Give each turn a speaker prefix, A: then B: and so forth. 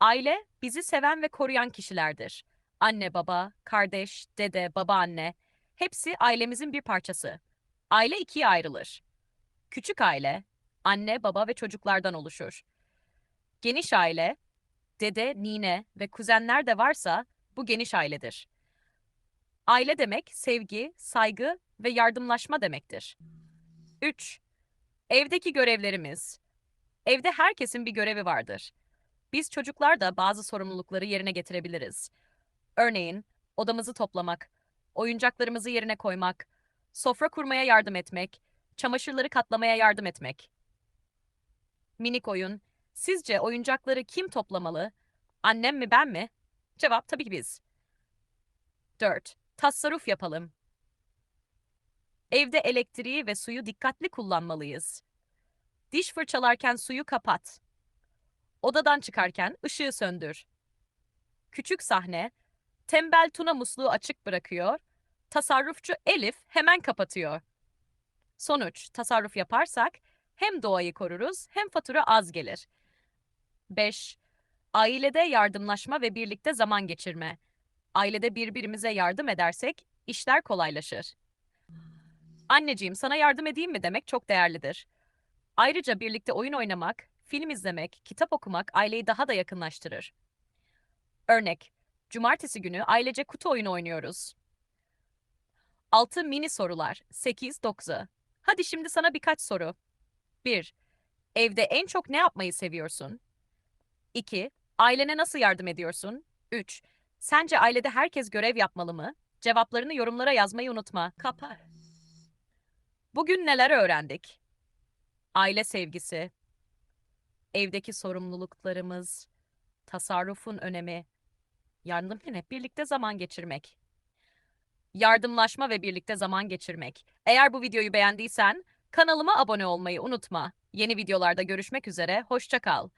A: Aile bizi seven ve koruyan kişilerdir. Anne baba, kardeş, dede, babaanne hepsi ailemizin bir parçası. Aile ikiye ayrılır. Küçük aile, anne, baba ve çocuklardan oluşur. Geniş aile, dede, nine ve kuzenler de varsa bu geniş ailedir. Aile demek sevgi, saygı ve yardımlaşma demektir. 3. Evdeki görevlerimiz. Evde herkesin bir görevi vardır. Biz çocuklar da bazı sorumlulukları yerine getirebiliriz. Örneğin odamızı toplamak, oyuncaklarımızı yerine koymak, sofra kurmaya yardım etmek, çamaşırları katlamaya yardım etmek. Minik oyun. Sizce oyuncakları kim toplamalı? Annem mi ben mi? Cevap tabii ki biz. 4. Tasarruf yapalım. Evde elektriği ve suyu dikkatli kullanmalıyız. Diş fırçalarken suyu kapat. Odadan çıkarken ışığı söndür. Küçük sahne, tembel Tuna musluğu açık bırakıyor, tasarrufçu Elif hemen kapatıyor. Sonuç, tasarruf yaparsak hem doğayı koruruz hem fatura az gelir. 5. Ailede yardımlaşma ve birlikte zaman geçirme. Ailede birbirimize yardım edersek işler kolaylaşır. Anneciğim sana yardım edeyim mi demek çok değerlidir. Ayrıca birlikte oyun oynamak, film izlemek, kitap okumak aileyi daha da yakınlaştırır. Örnek, cumartesi günü ailece kutu oyunu oynuyoruz. 6 mini sorular, 8 9. Hadi şimdi sana birkaç soru. 1. Evde en çok ne yapmayı seviyorsun? 2. Ailene nasıl yardım ediyorsun? 3. Sence ailede herkes görev yapmalı mı? Cevaplarını yorumlara yazmayı unutma. Kapa. Bugün neler öğrendik? Aile sevgisi, evdeki sorumluluklarımız, tasarrufun önemi, yardım hep birlikte zaman geçirmek. Yardımlaşma ve birlikte zaman geçirmek. Eğer bu videoyu beğendiysen kanalıma abone olmayı unutma. Yeni videolarda görüşmek üzere, hoşça kal.